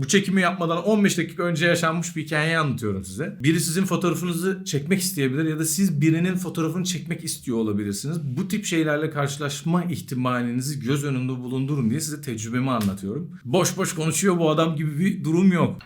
Bu çekimi yapmadan 15 dakika önce yaşanmış bir hikayeyi anlatıyorum size. Biri sizin fotoğrafınızı çekmek isteyebilir ya da siz birinin fotoğrafını çekmek istiyor olabilirsiniz. Bu tip şeylerle karşılaşma ihtimalinizi göz önünde bulundurun diye size tecrübemi anlatıyorum. Boş boş konuşuyor bu adam gibi bir durum yok.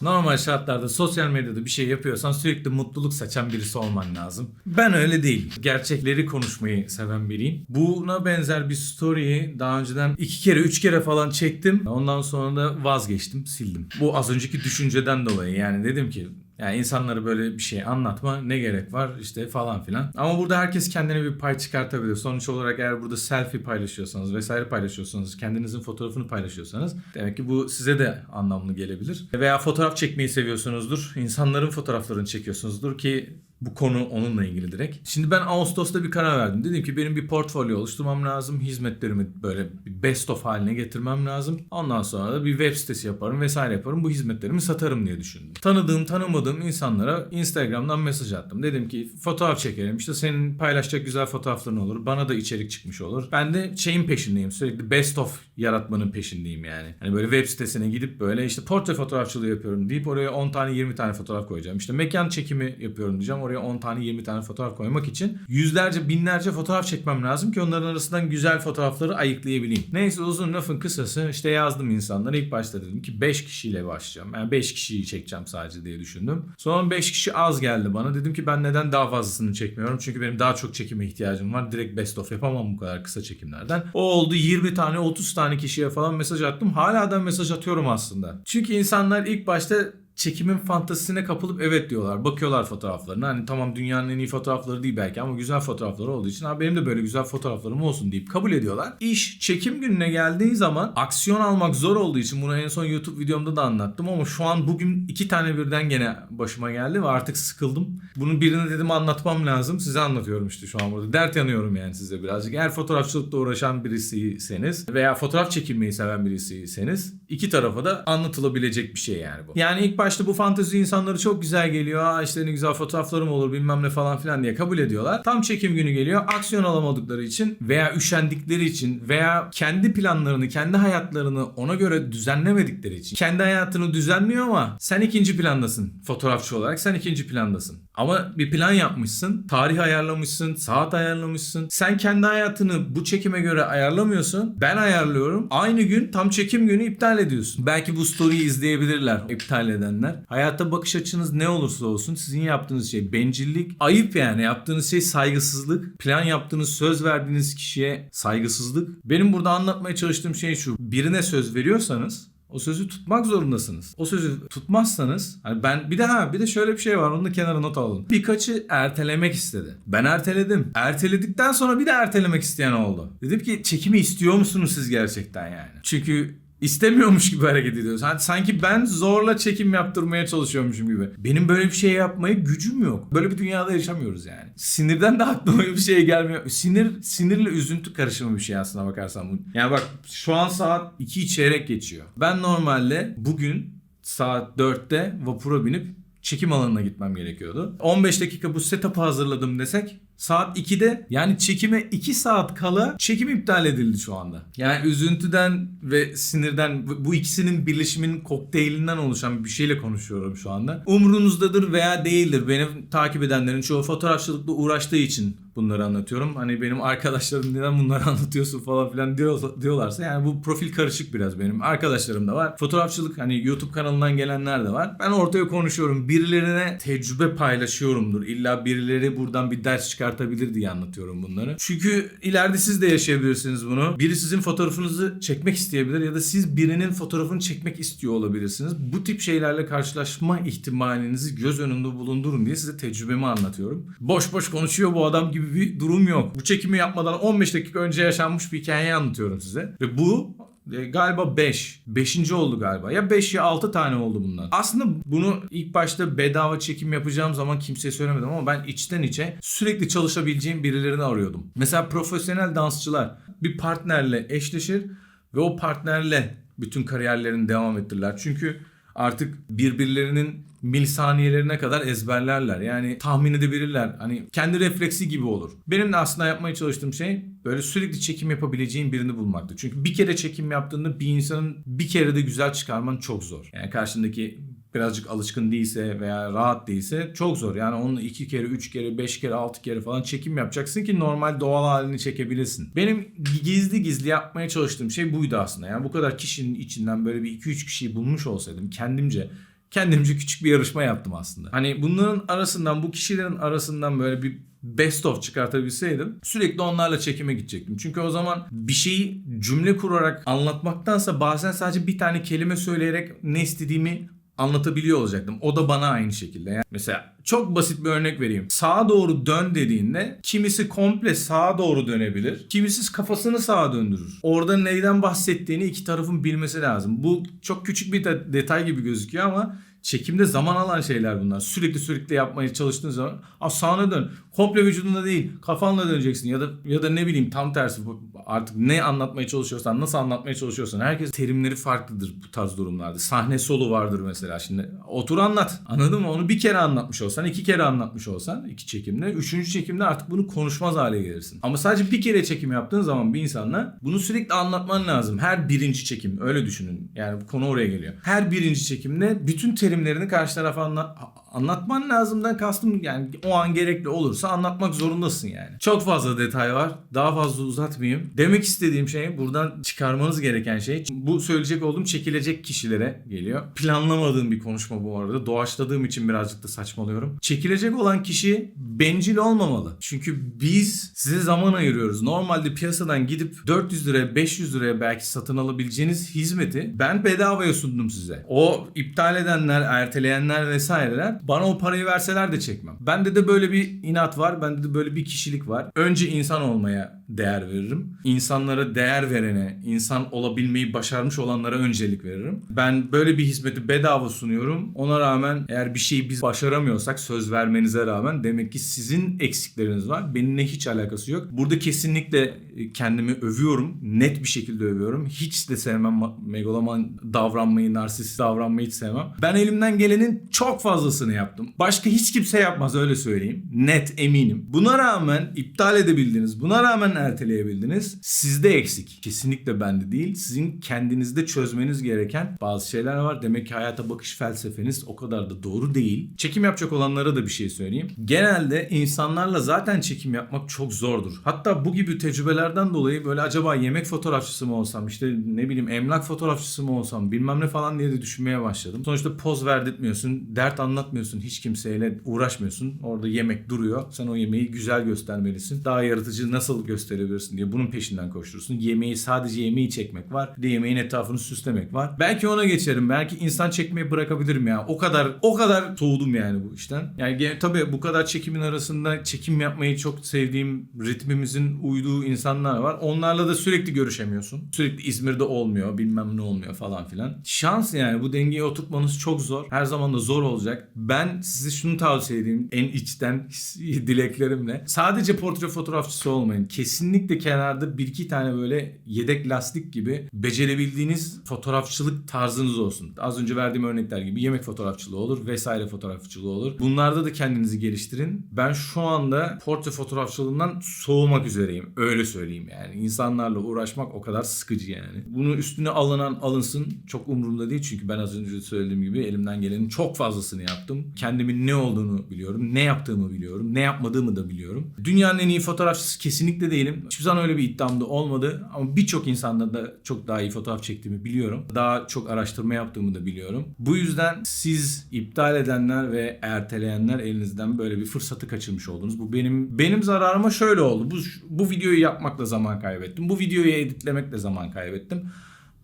Normal şartlarda sosyal medyada bir şey yapıyorsan sürekli mutluluk saçan birisi olman lazım. Ben öyle değilim. Gerçekleri konuşmayı seven biriyim. Buna benzer bir story'yi daha önceden iki kere üç kere falan çektim. Ondan sonra da vazgeçtim sildim. Bu az önceki düşünceden dolayı yani dedim ki yani insanlara böyle bir şey anlatma ne gerek var işte falan filan. Ama burada herkes kendine bir pay çıkartabilir. Sonuç olarak eğer burada selfie paylaşıyorsanız vesaire paylaşıyorsanız, kendinizin fotoğrafını paylaşıyorsanız demek ki bu size de anlamlı gelebilir. Veya fotoğraf çekmeyi seviyorsunuzdur. İnsanların fotoğraflarını çekiyorsunuzdur ki bu konu onunla ilgili direkt. Şimdi ben Ağustos'ta bir karar verdim. Dedim ki benim bir portfolyo oluşturmam lazım. Hizmetlerimi böyle best of haline getirmem lazım. Ondan sonra da bir web sitesi yaparım vesaire yaparım. Bu hizmetlerimi satarım diye düşündüm. Tanıdığım tanımadığım insanlara Instagram'dan mesaj attım. Dedim ki fotoğraf çekelim. İşte senin paylaşacak güzel fotoğrafların olur. Bana da içerik çıkmış olur. Ben de şeyin peşindeyim. Sürekli best of yaratmanın peşindeyim yani. Hani böyle web sitesine gidip böyle işte portre fotoğrafçılığı yapıyorum deyip oraya 10 tane 20 tane fotoğraf koyacağım. İşte mekan çekimi yapıyorum diyeceğim. Oraya 10 tane 20 tane fotoğraf koymak için yüzlerce binlerce fotoğraf çekmem lazım ki onların arasından güzel fotoğrafları ayıklayabileyim. Neyse uzun lafın kısası işte yazdım insanlara. İlk başta dedim ki 5 kişiyle başlayacağım. Yani 5 kişiyi çekeceğim sadece diye düşündüm. Sonra 5 kişi az geldi bana. Dedim ki ben neden daha fazlasını çekmiyorum? Çünkü benim daha çok çekime ihtiyacım var. Direkt best of yapamam bu kadar kısa çekimlerden. O oldu 20 tane 30 tane kişiye falan mesaj attım. Hala da mesaj atıyorum aslında. Çünkü insanlar ilk başta çekimin fantazisine kapılıp evet diyorlar. Bakıyorlar fotoğraflarına. Hani tamam dünyanın en iyi fotoğrafları değil belki ama güzel fotoğrafları olduğu için abi benim de böyle güzel fotoğraflarım olsun deyip kabul ediyorlar. İş çekim gününe geldiği zaman aksiyon almak zor olduğu için bunu en son YouTube videomda da anlattım ama şu an bugün iki tane birden gene başıma geldi ve artık sıkıldım. Bunun birini dedim anlatmam lazım. Size anlatıyorum işte şu an burada. Dert yanıyorum yani size birazcık. Eğer fotoğrafçılıkla uğraşan birisiyseniz veya fotoğraf çekilmeyi seven birisiyseniz iki tarafa da anlatılabilecek bir şey yani bu. Yani ilk başta bu fantezi insanları çok güzel geliyor. Aa işte ne güzel fotoğraflarım olur bilmem ne falan filan diye kabul ediyorlar. Tam çekim günü geliyor. Aksiyon alamadıkları için veya üşendikleri için veya kendi planlarını, kendi hayatlarını ona göre düzenlemedikleri için kendi hayatını düzenliyor ama sen ikinci plandasın fotoğrafçı olarak. Sen ikinci plandasın. Ama bir plan yapmışsın, tarih ayarlamışsın, saat ayarlamışsın. Sen kendi hayatını bu çekime göre ayarlamıyorsun. Ben ayarlıyorum. Aynı gün tam çekim günü iptal ediyorsun. Belki bu story'i izleyebilirler iptal edenler. Hayatta bakış açınız ne olursa olsun sizin yaptığınız şey bencillik. Ayıp yani yaptığınız şey saygısızlık. Plan yaptığınız söz verdiğiniz kişiye saygısızlık. Benim burada anlatmaya çalıştığım şey şu. Birine söz veriyorsanız o sözü tutmak zorundasınız. O sözü tutmazsanız hani ben bir de ha bir de şöyle bir şey var onu da kenara not alalım. Birkaçı ertelemek istedi. Ben erteledim. Erteledikten sonra bir de ertelemek isteyen oldu. Dedim ki çekimi istiyor musunuz siz gerçekten yani? Çünkü istemiyormuş gibi hareket ediyoruz. Sanki ben zorla çekim yaptırmaya çalışıyormuşum gibi. Benim böyle bir şey yapmaya gücüm yok. Böyle bir dünyada yaşamıyoruz yani. Sinirden de aklıma bir şey gelmiyor. Sinir sinirle üzüntü karışımı bir şey aslına bakarsan bu. Yani bak şu an saat 2 çeyrek geçiyor. Ben normalde bugün saat 4'te vapura binip çekim alanına gitmem gerekiyordu. 15 dakika bu setup'ı hazırladım desek saat 2'de yani çekime 2 saat kala çekim iptal edildi şu anda. Yani üzüntüden ve sinirden bu ikisinin birleşiminin kokteylinden oluşan bir şeyle konuşuyorum şu anda. Umrunuzdadır veya değildir. Benim takip edenlerin çoğu fotoğrafçılıkla uğraştığı için bunları anlatıyorum. Hani benim arkadaşlarım neden bunları anlatıyorsun falan filan diyor, diyorlarsa yani bu profil karışık biraz benim. Arkadaşlarım da var. Fotoğrafçılık hani YouTube kanalından gelenler de var. Ben ortaya konuşuyorum. Birilerine tecrübe paylaşıyorumdur. İlla birileri buradan bir ders çıkartabilir diye anlatıyorum bunları. Çünkü ileride siz de yaşayabilirsiniz bunu. Biri sizin fotoğrafınızı çekmek isteyebilir ya da siz birinin fotoğrafını çekmek istiyor olabilirsiniz. Bu tip şeylerle karşılaşma ihtimalinizi göz önünde bulundurun diye size tecrübemi anlatıyorum. Boş boş konuşuyor bu adam gibi bir durum yok. Bu çekimi yapmadan 15 dakika önce yaşanmış bir hikayeyi anlatıyorum size. Ve bu e, galiba 5. 5. oldu galiba. Ya 5 ya 6 tane oldu bundan. Aslında bunu ilk başta bedava çekim yapacağım zaman kimseye söylemedim ama ben içten içe sürekli çalışabileceğim birilerini arıyordum. Mesela profesyonel dansçılar bir partnerle eşleşir ve o partnerle bütün kariyerlerini devam ettirirler. Çünkü artık birbirlerinin milisaniyelerine kadar ezberlerler. Yani tahmin edebilirler. Hani kendi refleksi gibi olur. Benim de aslında yapmaya çalıştığım şey böyle sürekli çekim yapabileceğin birini bulmaktı. Çünkü bir kere çekim yaptığında bir insanın bir kere de güzel çıkarman çok zor. Yani karşındaki birazcık alışkın değilse veya rahat değilse çok zor. Yani onunla iki kere, üç kere, beş kere, altı kere falan çekim yapacaksın ki normal doğal halini çekebilirsin. Benim gizli gizli yapmaya çalıştığım şey buydu aslında. Yani bu kadar kişinin içinden böyle bir iki üç kişiyi bulmuş olsaydım kendimce kendimce küçük bir yarışma yaptım aslında. Hani bunların arasından bu kişilerin arasından böyle bir best of çıkartabilseydim sürekli onlarla çekime gidecektim. Çünkü o zaman bir şeyi cümle kurarak anlatmaktansa bazen sadece bir tane kelime söyleyerek ne istediğimi anlatabiliyor olacaktım. O da bana aynı şekilde. Yani mesela çok basit bir örnek vereyim. Sağa doğru dön dediğinde kimisi komple sağa doğru dönebilir. Kimisi kafasını sağa döndürür. Orada neyden bahsettiğini iki tarafın bilmesi lazım. Bu çok küçük bir de- detay gibi gözüküyor ama çekimde zaman alan şeyler bunlar. Sürekli sürekli yapmaya çalıştığın zaman "Aa, sağına dön. Komple vücudunda değil. Kafanla döneceksin ya da ya da ne bileyim tam tersi artık ne anlatmaya çalışıyorsan, nasıl anlatmaya çalışıyorsan herkes terimleri farklıdır bu tarz durumlarda. Sahne solu vardır mesela şimdi. Otur anlat. Anladın mı? Onu bir kere anlatmış olsan, iki kere anlatmış olsan iki çekimde, üçüncü çekimde artık bunu konuşmaz hale gelirsin. Ama sadece bir kere çekim yaptığın zaman bir insanla bunu sürekli anlatman lazım. Her birinci çekim öyle düşünün. Yani konu oraya geliyor. Her birinci çekimde bütün terimlerini karşı tarafa anla- anlatman lazımdan kastım yani o an gerekli olursa anlatmak zorundasın yani. Çok fazla detay var. Daha fazla uzatmayayım. Demek istediğim şey buradan çıkarmanız gereken şey bu söyleyecek olduğum çekilecek kişilere geliyor. Planlamadığım bir konuşma bu arada. Doğaçladığım için birazcık da saçmalıyorum. Çekilecek olan kişi bencil olmamalı. Çünkü biz size zaman ayırıyoruz. Normalde piyasadan gidip 400 liraya 500 liraya belki satın alabileceğiniz hizmeti ben bedavaya sundum size. O iptal edenler, erteleyenler vesaireler bana o parayı verseler de çekmem. Bende de böyle bir inat var. Bende de böyle bir kişilik var. Önce insan olmaya değer veririm. İnsanlara değer verene, insan olabilmeyi başarmış olanlara öncelik veririm. Ben böyle bir hizmeti bedava sunuyorum. Ona rağmen eğer bir şeyi biz başaramıyorsak söz vermenize rağmen demek ki sizin eksikleriniz var. Benimle hiç alakası yok. Burada kesinlikle kendimi övüyorum. Net bir şekilde övüyorum. Hiç de sevmem ma- megaloman davranmayı, narsist davranmayı hiç sevmem. Ben elimden gelenin çok fazlasını yaptım. Başka hiç kimse yapmaz öyle söyleyeyim. Net eminim. Buna rağmen iptal edebildiniz. Buna rağmen erteleyebildiniz. Sizde eksik. Kesinlikle bende değil. Sizin kendinizde çözmeniz gereken bazı şeyler var. Demek ki hayata bakış felsefeniz o kadar da doğru değil. Çekim yapacak olanlara da bir şey söyleyeyim. Genelde insanlarla zaten çekim yapmak çok zordur. Hatta bu gibi tecrübelerden dolayı böyle acaba yemek fotoğrafçısı mı olsam işte ne bileyim emlak fotoğrafçısı mı olsam bilmem ne falan diye de düşünmeye başladım. Sonuçta poz verdirtmiyorsun, dert anlatmıyorsun, hiç kimseyle uğraşmıyorsun. Orada yemek duruyor. Sen o yemeği güzel göstermelisin. Daha yaratıcı nasıl gösterebilirsin diye bunun peşinden koşturursun. Yemeği sadece yemeği çekmek var. Bir de yemeğin etrafını süslemek var. Belki ona geçerim. Belki insan çekmeyi bırakabilirim ya. O kadar o kadar soğudum yani bu işten. Yani tabii bu kadar çekimin arasında çekim yapmayı çok sevdiğim ritmimizin uyduğu insanlar var. Onlarla da sürekli görüşemiyorsun. Sürekli İzmir'de olmuyor, bilmem ne olmuyor falan filan. Şans yani bu dengeyi oturtmanız çok zor. Her zaman da zor olacak. Ben size şunu tavsiye edeyim en içten dileklerimle. Sadece portre fotoğrafçısı olmayın. Kesinlikle kenarda bir iki tane böyle yedek lastik gibi becerebildiğiniz fotoğrafçılık tarzınız olsun. Az önce verdiğim örnekler gibi yemek fotoğrafçılığı olur vesaire fotoğrafçılığı olur. Bunlarda da kendinizi geliştirin. Ben şu anda portre fotoğrafçılığından soğumak üzereyim. Öyle söyleyeyim yani. İnsanlarla uğraşmak o kadar sıkıcı yani. Bunu üstüne alınan alınsın. Çok umurumda değil çünkü ben az önce söylediğim gibi elimden gelenin çok fazlasını yaptım. Kendimin ne olduğunu biliyorum. Ne yaptığımı biliyorum. Ne yapmadığımı da biliyorum. Dünyanın en iyi fotoğrafçısı kesinlikle değilim. Hiçbir zaman öyle bir iddiam da olmadı. Ama birçok insanda da çok daha iyi fotoğraf çektiğimi biliyorum. Daha çok araştırma yaptığımı da biliyorum. Bu yüzden siz iptal edenler ve erteleyenler elinizden böyle bir fırsatı kaçırmış oldunuz. Bu benim benim zararıma şöyle oldu. Bu bu videoyu yapmakla zaman kaybettim. Bu videoyu editlemekle zaman kaybettim.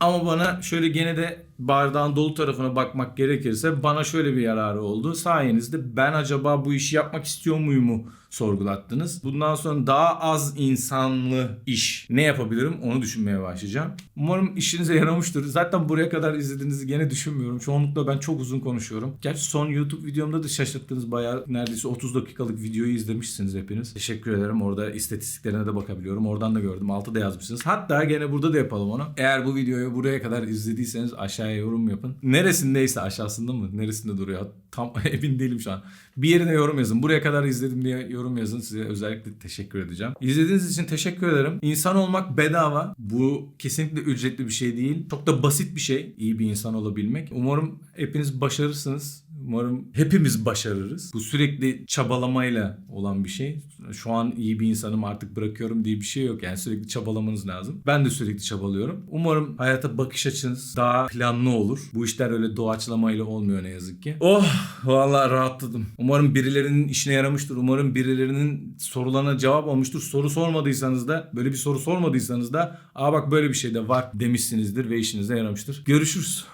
Ama bana şöyle gene de bardağın dolu tarafına bakmak gerekirse bana şöyle bir yararı oldu. Sayenizde ben acaba bu işi yapmak istiyor muyumu sorgulattınız. Bundan sonra daha az insanlı iş ne yapabilirim onu düşünmeye başlayacağım. Umarım işinize yaramıştır. Zaten buraya kadar izlediğinizi gene düşünmüyorum. Çoğunlukla ben çok uzun konuşuyorum. Gerçi son YouTube videomda da şaşırttınız. Bayağı neredeyse 30 dakikalık videoyu izlemişsiniz hepiniz. Teşekkür ederim. Orada istatistiklerine de bakabiliyorum. Oradan da gördüm. Altı da yazmışsınız. Hatta gene burada da yapalım onu. Eğer bu videoyu buraya kadar izlediyseniz aşağıya yorum yapın. Neresindeyse aşağısında mı? Neresinde duruyor? Tam emin değilim şu an. Bir yerine yorum yazın. Buraya kadar izledim diye yorum yazın. Size özellikle teşekkür edeceğim. İzlediğiniz için teşekkür ederim. İnsan olmak bedava. Bu kesinlikle ücretli bir şey değil. Çok da basit bir şey. iyi bir insan olabilmek. Umarım hepiniz başarırsınız. Umarım hepimiz başarırız. Bu sürekli çabalamayla olan bir şey. Şu an iyi bir insanım artık bırakıyorum diye bir şey yok. Yani sürekli çabalamanız lazım. Ben de sürekli çabalıyorum. Umarım hayata bakış açınız daha planlı olur. Bu işler öyle doğaçlamayla olmuyor ne yazık ki. Oh vallahi rahatladım. Umarım birilerinin işine yaramıştır. Umarım birilerinin sorularına cevap olmuştur. Soru sormadıysanız da böyle bir soru sormadıysanız da aa bak böyle bir şey de var demişsinizdir ve işinize yaramıştır. Görüşürüz.